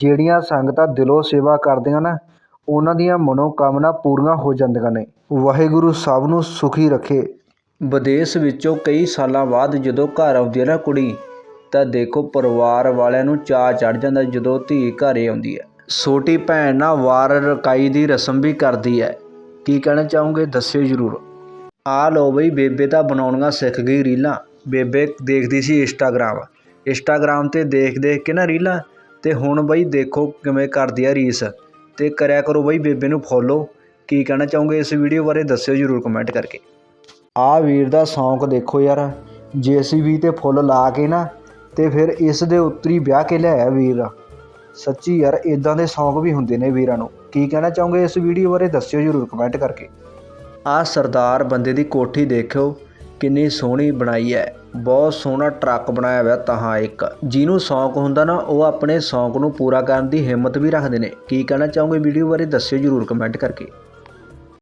ਜਿਹੜੀਆਂ ਸੰਗਤਾਂ ਦਿਲੋਂ ਸੇਵਾ ਕਰਦੀਆਂ ਨਾ, ਉਹਨਾਂ ਦੀਆਂ ਮਨੋਕਾਮਨਾ ਪੂਰੀਆਂ ਹੋ ਜਾਂਦੀਆਂ ਨੇ। ਵਾਹਿਗੁਰੂ ਸਭ ਨੂੰ ਸੁਖੀ ਰੱਖੇ। ਵਿਦੇਸ਼ ਵਿੱਚੋਂ ਕਈ ਸਾਲਾਂ ਬਾਅਦ ਜਦੋਂ ਘਰ ਆਉਂਦੀ ਹੈ ਨਾ ਕੁੜੀ, ਤਾਂ ਦੇਖੋ ਪਰਿਵਾਰ ਵਾਲਿਆਂ ਨੂੰ ਚਾਅ ਚੜ ਜਾਂਦਾ ਜਦੋਂ ਧੀ ਘਰੇ ਆਉਂਦੀ ਹੈ। ਛੋਟੀ ਭੈਣ ਨਾ ਵਾਰ ਰਕਾਈ ਦੀ ਰਸਮ ਵੀ ਕਰਦੀ ਹੈ। ਕੀ ਕਹਿਣਾ ਚਾਹੋਗੇ? ਦੱਸਿਓ ਜ਼ਰੂਰ। ਆ ਲੋ ਬਈ, ਬੇਬੇ ਤਾਂ ਬਣਾਉਣੀਆਂ ਸਿੱਖ ਗਈ ਰੀਲਾਂ। ਬੇਬੇ ਦੇਖਦੀ ਸੀ ਇੰਸਟਾਗ੍ਰਾਮ। ਇੰਸਟਾਗ੍ਰਾਮ ਤੇ ਦੇਖ ਦੇਖ ਕੇ ਨਾ ਰੀਲਾਂ ਅਤੇ ਹੁਣ ਬਈ ਦੇਖੋ ਕਿਵੇਂ ਕਰਦੀ ਆ ਰੀਸ। ਅਤੇ ਕਰਿਆ ਕਰੋ ਬਈ ਬੇਬੇ ਨੂੰ ਫੋਲੋ ਕੀ ਕਹਿਣਾ ਚਾਹੋਗੇ ਇਸ ਵੀਡੀਓ ਬਾਰੇ ਦੱਸਿਓ ਜ਼ਰੂਰ ਕਮੈਂਟ ਕਰਕੇ। ਆਹ ਵੀਰ ਦਾ ਸ਼ੌਂਕ ਦੇਖੋ ਯਾਰ ਜੀਸੀਬੀ ਤੇ ਫੁੱਲ ਲਾ ਕੇ ਨਾ, ਤੇ ਫਿਰ ਇਸ ਦੇ ਉੱਤਰੀ ਵਿਆਹ ਕੇ ਲਿਆਇਆ ਵੀਰ। ਸੱਚੀ ਯਾਰ ਇਦਾਂ ਦੇ ਸ਼ੌਂਕ ਵੀ ਹੁੰਦੇ ਨੇ ਵੀਰਾਂ ਨੂੰ। ਕੀ ਕਹਿਣਾ ਚਾਹੋਗੇ ਇਸ ਵੀਡੀਓ ਬਾਰੇ ਦੱਸਿਓ ਜ਼ਰੂਰ ਕਮੈਂਟ ਕਰਕੇ। ਆਹ ਸਰਦਾਰ ਬੰਦੇ ਦੀ ਕੋਠੀ ਦੇਖਿਓ ਕਿੰਨੀ ਸੋਹਣੀ ਬਣਾਈ ਹੈ ਬਹੁਤ ਸੋਹਣਾ ਟਰੱਕ ਬਣਾਇਆ ਹੋਇਆ ਤਹਾਂ ਇੱਕ। ਜਿਹਨੂੰ ਸ਼ੌਂਕ ਹੁੰਦਾ ਨਾ, ਉਹ ਆਪਣੇ ਸ਼ੌਂਕ ਨੂੰ ਪੂਰਾ ਕਰਨ ਦੀ ਹਿੰਮਤ ਵੀ ਰੱਖਦੇ ਨੇ। ਕੀ ਕਹਿਣਾ ਚਾਹੋਗੇ ਵੀਡੀਓ ਬਾਰੇ, ਦੱਸਿਓ ਜ਼ਰੂਰ ਕਮੈਂਟ ਕਰਕੇ।